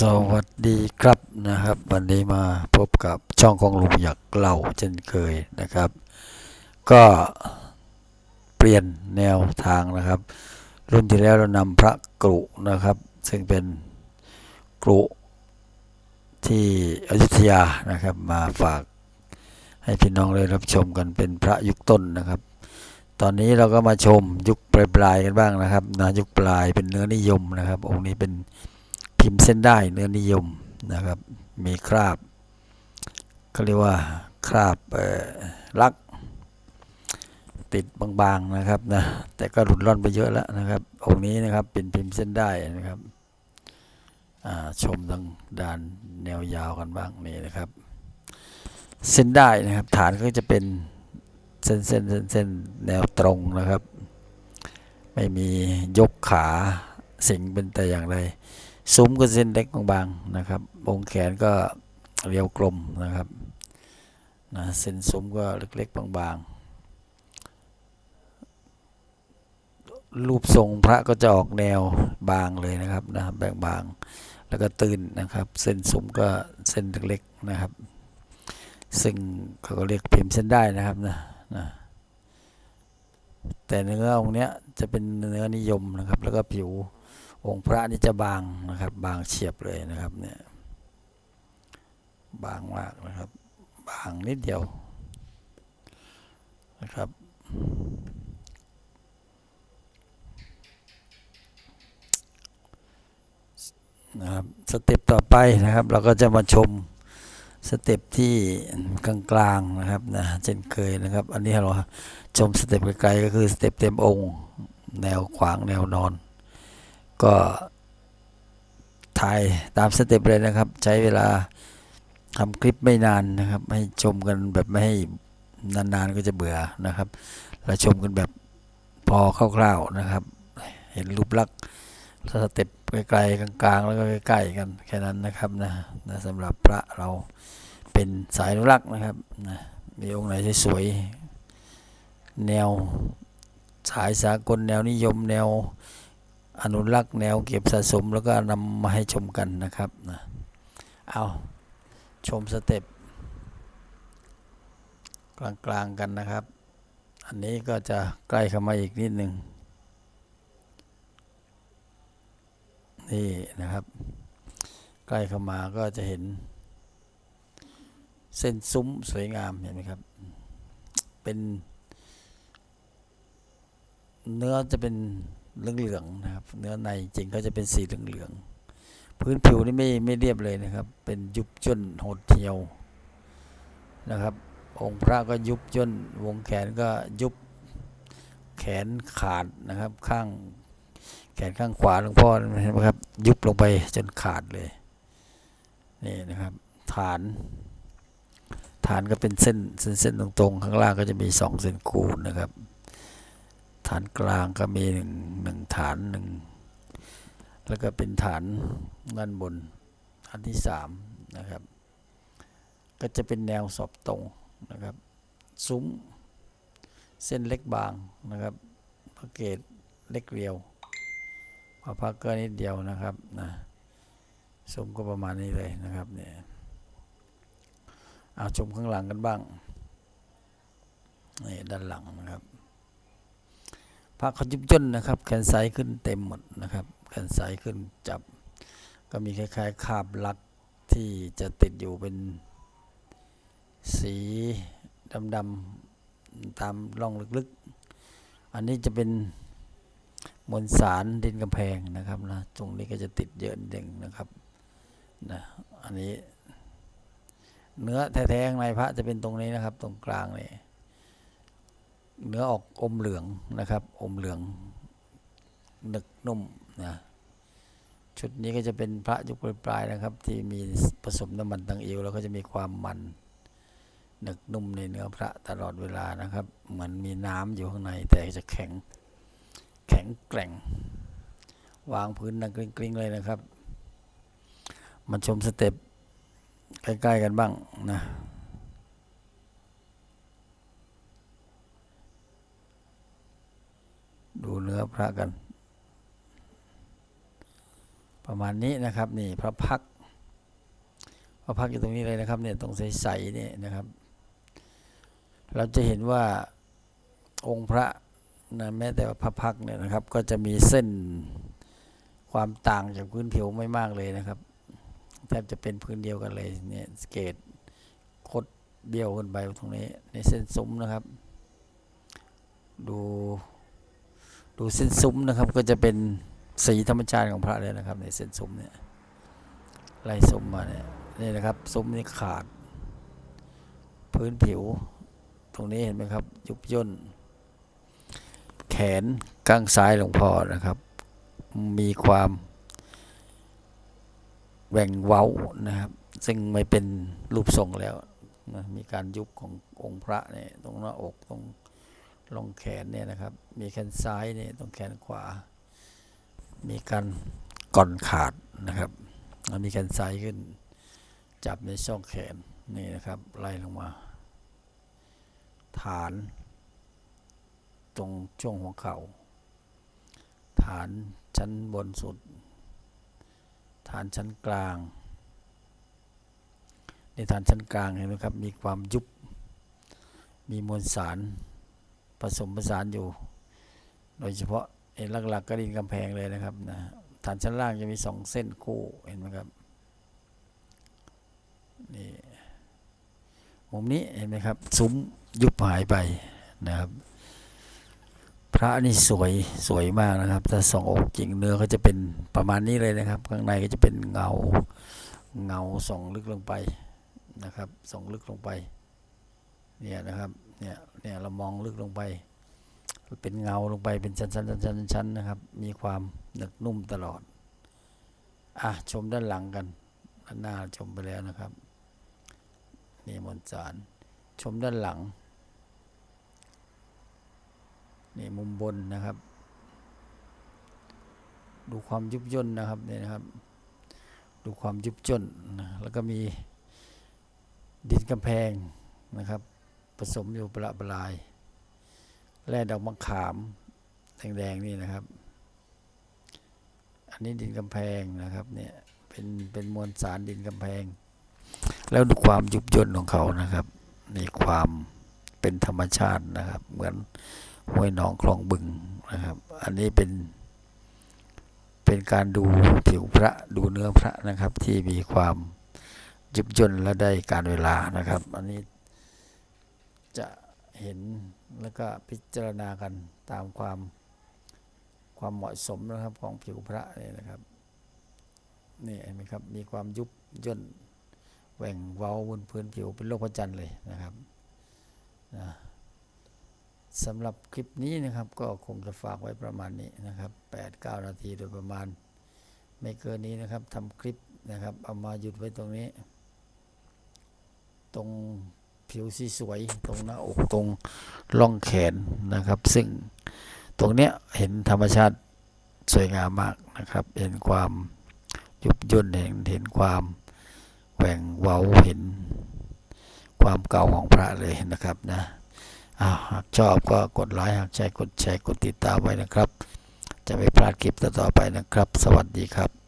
สวัสดีครับนะครับ วันนี้มาพบกับช่องของลุงหยักเล่าเช่นเคยนะครับ ก็เปลี่ยนแนวทางนะครับ รุ่นที่แล้วเรานำพระกรุนะครับ ซึ่งเป็นกรุที่อยุธยานะครับมาฝากให้พี่น้องได้รับชมกันเป็นพระยุคต้นนะครับ ตอนนี้เราก็มาชมยุคปลายๆกันบ้างนะครับนะยุคปลายเป็นเนื้อนิยมนะครับ องค์นี้เป็น พิมพ์เส้นได้เนื้อนิยมนะครับ มีคราบเขาเรียกว่าคราบเอ่อลัก ติดบางๆนะครับนะแต่ก็หลุดร่อนไปเยอะแล้วนะครับองค์นี้นะครับเป็นพิมพ์เส้นได้นะครับชมทางด้านแนวยาวกันบ้างนี่นะครับ เส้นได้นะครับ ฐานก็จะเป็นเส้นเส้นเส้นเส้นแนวตรงนะครับ ไม่มียกขาสิงเป็นแต่อย่างใด ซุ้มก็เส้นเล็กบางๆนะครับวงแขนก็เรียวกลมนะครับนะเส้นซุ้มก็เล็กๆบางๆ รูปทรงพระก็จะออกแนวบางเลยนะครับนะแบ่งบางแล้วก็ตื่นนะครับ เส้นซุ้มก็เส้นเล็กๆนะครับ ซึ่งเขาก็เรียกพิมพ์เส้นได้นะครับนะนะแต่เนื้อองค์เนี้ยจะเป็นเนื้อนิยมนะครับ แล้วก็ผิว องค์พระนี่จะบางนะครับ บางเฉียบเลยนะครับเนี่ยบางมากนะครับ บางนิดเดียวนะครับ นะครับสเต็ปต่อไปนะครับ เราก็จะมาชมสเต็ปที่กลางๆนะครับนะเช่นเคยนะครับ อันนี้เราชมสเต็ปไกลๆก็คือสเต็ปเต็มองค์ แนวขวางแนวนอน ก็ถ่ายตามสเต็ปเลยนะครับ ใช้เวลาทำคลิปไม่นานนะครับ ให้ชมกันแบบไม่ให้นานๆก็จะเบื่อนะครับเราชมกันแบบพอคร่าวๆนะครับ เห็นรูปลักษณ์สเต็ปไกลๆกลางๆ แล้วก็ใกล้ๆกันแค่นั้นนะครับนะนะสำหรับพระเราเป็นสายนุรักษ์นะครับนะมีองค์ไหนสวยๆแนวสายสากลแนวนิยมแนว อนุรักษ์แนวเก็บสะสมแล้วก็นำมาให้ชมกันนะครับนะเอาชมสเต็ปกลางๆกันนะครับ อันนี้ก็จะใกล้เข้ามาอีกนิดหนึ่งนี่นะครับ ใกล้เข้ามาก็จะเห็น เส้นซุ้มสวยงามเห็นไหมครับ เป็น เนื้อจะเป็น เหลืองๆนะครับ เนื้อในจริงก็จะเป็นสีเหลืองๆพื้นผิวนี่ไม่ไม่เรียบเลยนะครับ เป็นยุบย่นโหดเหี่ยวนะครับ องค์พระก็ยุบย่นวงแขนก็ยุบแขนขาดนะครับ ข้างแขนข้างขวาหลวงพ่อเห็นไหมครับ ยุบลงไปจนขาดเลยนี่นะครับ ฐาน ฐานก็เป็นเส้นเส้นเส้นตรงๆ ข้างล่างก็จะมีสองเส้นคูณนะครับ ฐานกลางก็มีหนึ่งหนึ่งฐานหนึ่งแล้วก็เป็นฐานด้านบนอันที่สามนะครับ ก็จะเป็นแนวสอบตรงนะครับซุ้มเส้นเล็กบางนะครับพระเกตเล็กเรียวพระพักก็นิดเดียวนะครับนะซุ้มก็ประมาณนี้เลยนะครับเนี่ยเอาชมข้างหลังกันบ้างนี่ด้านหลังนะครับ พระเขายุบย่นนะครับ แขนซ้ายขึ้นเต็มหมดนะครับ แขนซ้ายขึ้นจับ ก็มีคล้ายๆคาบลักที่จะติดอยู่เป็นสีดำๆตามร่องลึกๆ อันนี้จะเป็นมวลสารดินกำแพงนะครับนะตรงนี้ก็จะติดเยอะนิดหนึ่งนะครับนะอันนี้ เนื้อแท้ๆในพระจะเป็นตรงนี้นะครับ ตรงกลางนี่ เนื้อออกอมเหลืองนะครับ อมเหลืองหนึกนุ่มนะชุดนี้ก็จะเป็นพระยุคปลายๆนะครับ ที่มีผสมน้ำมันตังเอวแล้วก็จะมีความมันหนึกนุ่มในเนื้อพระตลอดเวลานะครับเหมือนมีน้ำอยู่ข้างในแต่จะแข็งแข็งแกร่ง วางพื้นดังกริ้งๆเลยนะครับ มาชมสเต็ปใกล้ ๆ กันบ้างนะ ดูเนื้อพระกัน ประมาณนี้นะครับ นี่พระพักพระพักอยู่ตรงนี้เลยนะครับเนี่ยตรงใสๆนี่นะครับ เราจะเห็นว่าองค์พระนะแม้แต่ว่าพระพักเนี่ยนะครับ ก็จะมีเส้นความต่างจากพื้นผิวไม่มากเลยนะครับแทบจะเป็นพื้นเดียวกันเลยเนี่ยสเกตคดเบี้ยวขึ้นไปตรงนี้ในเส้นซุ้มนะครับ ดู ดูเส้นซุ้มนะครับก็จะเป็นสีธรรมชาติของพระเลยนะครับ ในเส้นซุ้มเนี่ยไล่ซุ้มมาเนี่ยนี่นะครับซุ้มนี่ขาด พื้นผิว ตรงนี้เห็นไหมครับ ยุบย่น แขนข้างซ้ายหลวงพ่อนะครับ มีความแหว่งเว้านะครับ ซึ่งไม่เป็นรูปทรงแล้วนะมีการยุบขององค์พระเนี่ยตรงหน้าอกตรง ลงแขนเนี่ยนะครับ มีแขนซ้ายเนี่ยตรงแขนขวา มีการก่อนขาดนะครับแล้วมีแขนซ้ายขึ้น จับในช่องแขนนี่นะครับ ไล่ลงมา ฐาน ตรงช่วงหัวเข่า ฐานชั้นบนสุด ฐานชั้นกลางในฐานชั้นกลางเห็นไหมครับ มีความยุบ มีมวลสาร สมผสานอยู่ โดยเฉพาะเอ็นหลักๆก็ดินกำแพงเลยนะครับนะฐานชั้นล่างจะมีสองเส้นคู่เห็นไหมครับนี่มุมนี้เห็นไหมครับซุ้มยุบหายไปนะครับ พระนี่สวยสวยมากนะครับ ถ้าสองอกจริงเนื้อก็จะเป็นประมาณนี้เลยนะครับ ข้างในก็จะเป็นเงาเงาส่องลึกลงไปนะครับส่องลึกลงไปเนี่ยนะครับ เนี่ยเนี่ยเรามองลึกลงไป เป็นเงาลงไปเป็นชั้นชั้นชั้นชั้นชั้นนะครับ มีความหนึบนุ่มตลอด อะชมด้านหลังกันด้านหน้าชมไปแล้วนะครับ นี่มนต์สารชมด้านหลังนี่มุมบนนะครับ ดูความยุบย่นนะครับเนี่ยนะครับ ดูความยุบย่นนะแล้วก็มีดินกำแพงนะครับ ผสมอยู่ประปราย แร่ดอกมะขามแดงๆนี่นะครับ อันนี้ดินกำแพงนะครับเนี่ยเป็นเป็นมวลสารดินกำแพง แล้วดูความยุบย่นของเขานะครับมีความเป็นธรรมชาตินะครับ เหมือนห้วยหนองคลองบึงนะครับ อันนี้เป็นเป็นการดูผิวพระดูเนื้อพระนะครับ ที่มีความยุบย่นและได้การเวลานะครับ อันนี้ จะเห็นแล้วก็พิจารณากันตามความความเหมาะสมนะครับของผิวพระเนี่ยนะครับนี่เห็นไหมครับมีความยุบย่นแหว่งเว้าบนพื้นผิวเป็นโลกพระจันทร์เลยนะครับนะสำหรับคลิปนี้นะครับก็คงจะฝากไว้ประมาณนี้นะครับ8-9 นาทีโดยประมาณ ไม่เกินนี้นะครับทำคลิปนะครับเอามาหยุดไว้ตรงนี้ ตรง ผิวสีสวยตรงหน้าอกตรงล่องแขนนะครับ ซึ่งตรงเนี้ยเห็นธรรมชาติสวยงามมากนะครับ เห็นความยุบย่นเห็นเห็นความแหว่งเว้าเห็นความเก่าของพระเลยนะครับนะหากชอบก็กดไลค์หากใช่กดแชร์กดติดตามไว้นะครับ จะไม่พลาดคลิปต่อๆไปนะครับ สวัสดีครับ